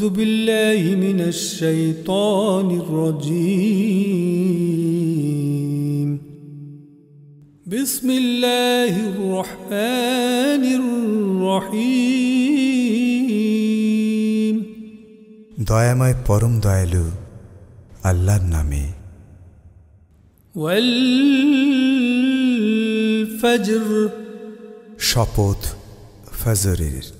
أعوذ بالله من الشيطان الرجيم بسم الله الرحمن الرحيم দয়াময় পরম দয়ালু আল্লাহর নামে والفجر শপথ ফজরের وليال عسر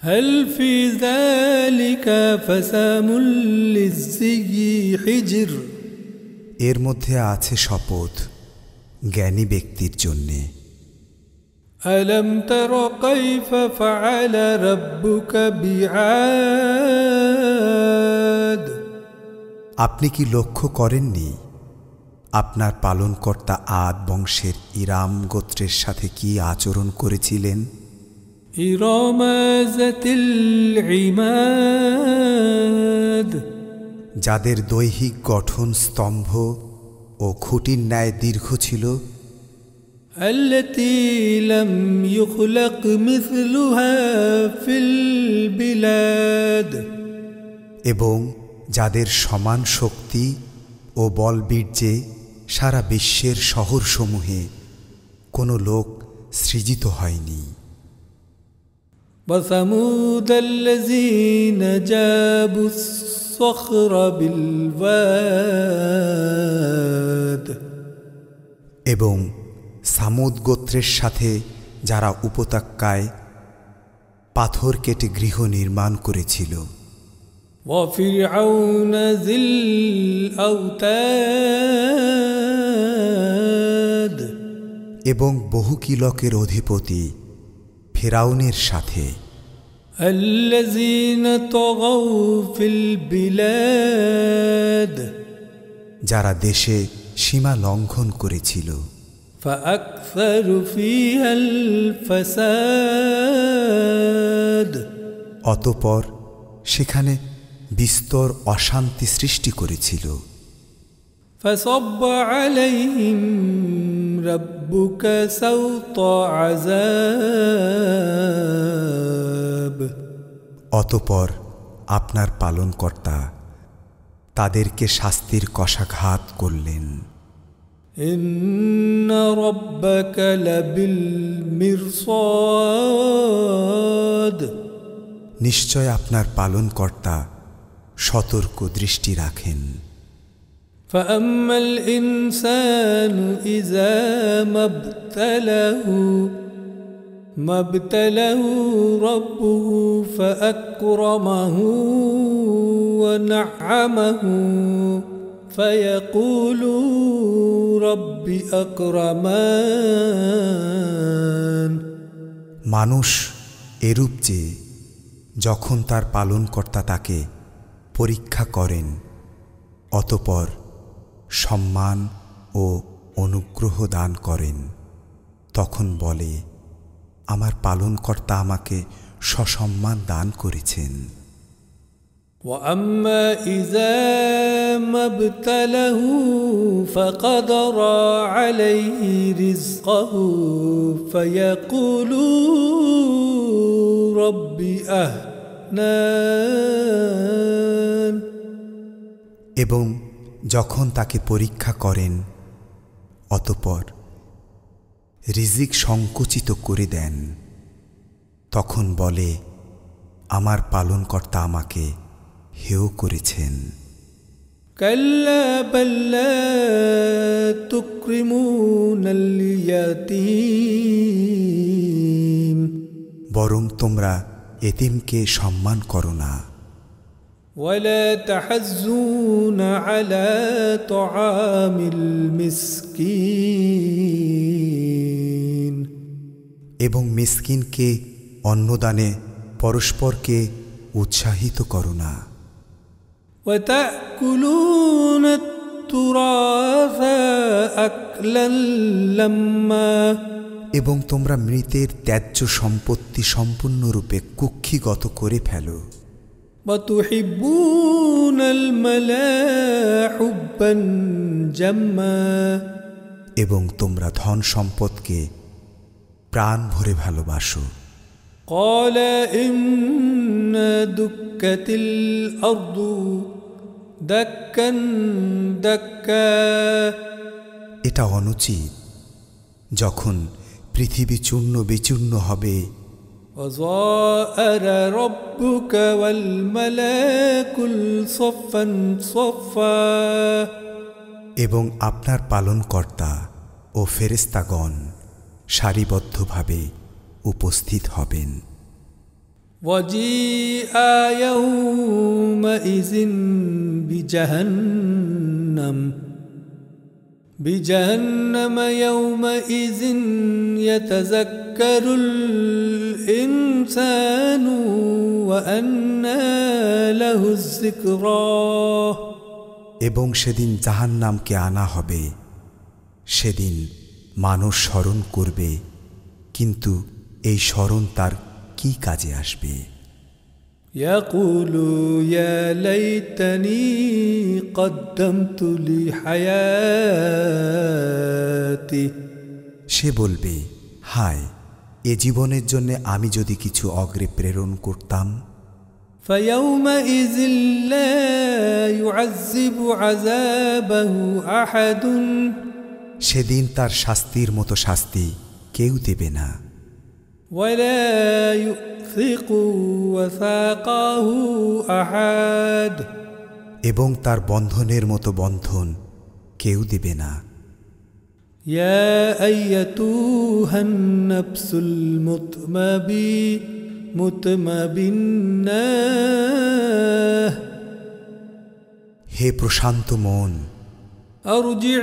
هل في ذلك فسام للزي حجر এর মধ্যে আছে শপথ জ্ঞানী ব্যক্তির জন্যে ألم تر كيف فعل ربك بعاد আপনি কি লক্ষ্য করেননি আপনার পালনকর্তা আদ বংশের ইরাম গোত্রের সাথে কি আচরণ করেছিলেন إرم ذات العماد যাদের দৈহিক গঠন স্তম্ভ ও খুঁটির ন্যায় দীর্ঘ ছিল التي لم يخلق مثلها في البلاد এবং যাদের সমান শক্তি ও বলবীর্যে সারা বিশ্বের শহরসমূহে কোনো লোক সৃজিত হয়নি وثمود الذين جابوا الصخر بالواد এবং সামুদ গোত্রের সাথে যারা উপত্যকায় পাথর কেটে গৃহ নির্মাণ করেছিল وفرعون ذي الأوتاد এবং বহু কিলকের অধিপতি ফেরাউনের সাথে। যারা দেশে সীমা লঙ্ঘন করেছিল। অতপর সেখানে বিস্তর অশান্তি সৃষ্টি করেছিল। فصب عليهم ربك سوط عذاب অতপর আপনার পালনকর্তা তাদেরকে শাস্তির কষাঘাত করলেন إن ربك لبالمرصاد নিশ্চয় আপনার পালনকর্তা সতর্ক দৃষ্টি রাখেন فأما الإنسان إذا ما ابتلاه ما ابتلاه ربه فأكرمه ونعمه فيقول رب أكرمان মানুষ এরূপ যে যখন তার পালনকর্তা তাকে পরীক্ষা করেন অতপর সম্মান ও অনুগ্রহ দান করেন তখন বলে আমার পালনকর্তা আমাকে সসম্মান দান করেছেন وأما إذا ما ابتله فقدر عليه رزقه فيقول رب أهنان এবং যখন তাকে পরীক্ষা করেন অতপর রিজিক সংকুচিত করে দেন তখন বলে আমার পালনকর্তা আমাকে হেয় করেছেন كلا بل لا تكرمون اليتيم বরং তোমরা এতিমকে সম্মান করো না ولا تحزون على طعام المسكين এবং মিসকিনকে অন্নদানে পরস্পরকে উৎসাহিত করো না وتأكلون التراث أكلا لما এবং তোমরা মৃতের ত্যায্য সম্পত্তি সম্পূর্ণরূপে কুক্ষিগত করে ফেলো وتحبون الملا حبا جما এবং তোমরা ধন সম্পদকে প্রাণ ভরে ভালোবাসো قال إن دكت الأرض دكا دكا এটা অনুচিত যখন পৃথিবী চূর্ণ বিচূর্ণ হবে وزاءر ربك والملاك صفا صفا এবং আপনার পালনকর্তা ও ফেরেস্তাগণ সারিবদ্ধভাবে উপস্থিত হবেন وجيء يومئذ بجهنم بجهنم يومئذ يتذكر الإنسان وأنى له الذكرى এবং সেদিন জাহান্নামকে আনা হবে সেদিন মানুষ স্মরণ করবে কিন্তু এই স্মরণ তার কি কাজে আসবে يقول يا ليتني قدمت لحياتي সে বলবে হায় এ জীবনের জন্য আমি যদি কিছু অগ্রে প্রেরণ করতাম فيومئذ لا يعذب عذابه احد সেদিন তার শাস্তির মতো শাস্তি কেউ দেবে না ولا يؤثق وثاقه احد এবং তার বন্ধনের মতো বন্ধন কেউ দিবে না। হে প্রশান্ত মন অরুজিয়া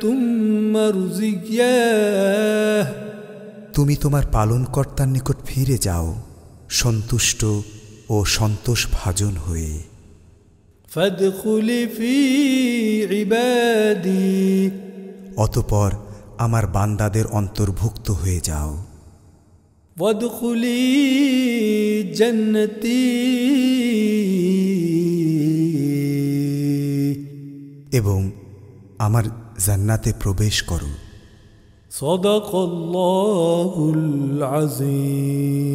তুম রুজিয়া তুমি তোমার পালনকর্তার নিকট ফিরে যাও সন্তুষ্ট ও সন্তোষ ভাজন হয়ে অতপর আমার বান্দাদের অন্তর্ভুক্ত হয়ে যাও। জন্নতি। এবং আমার জান্নাতে প্রবেশ করো। صدق الله العظيم.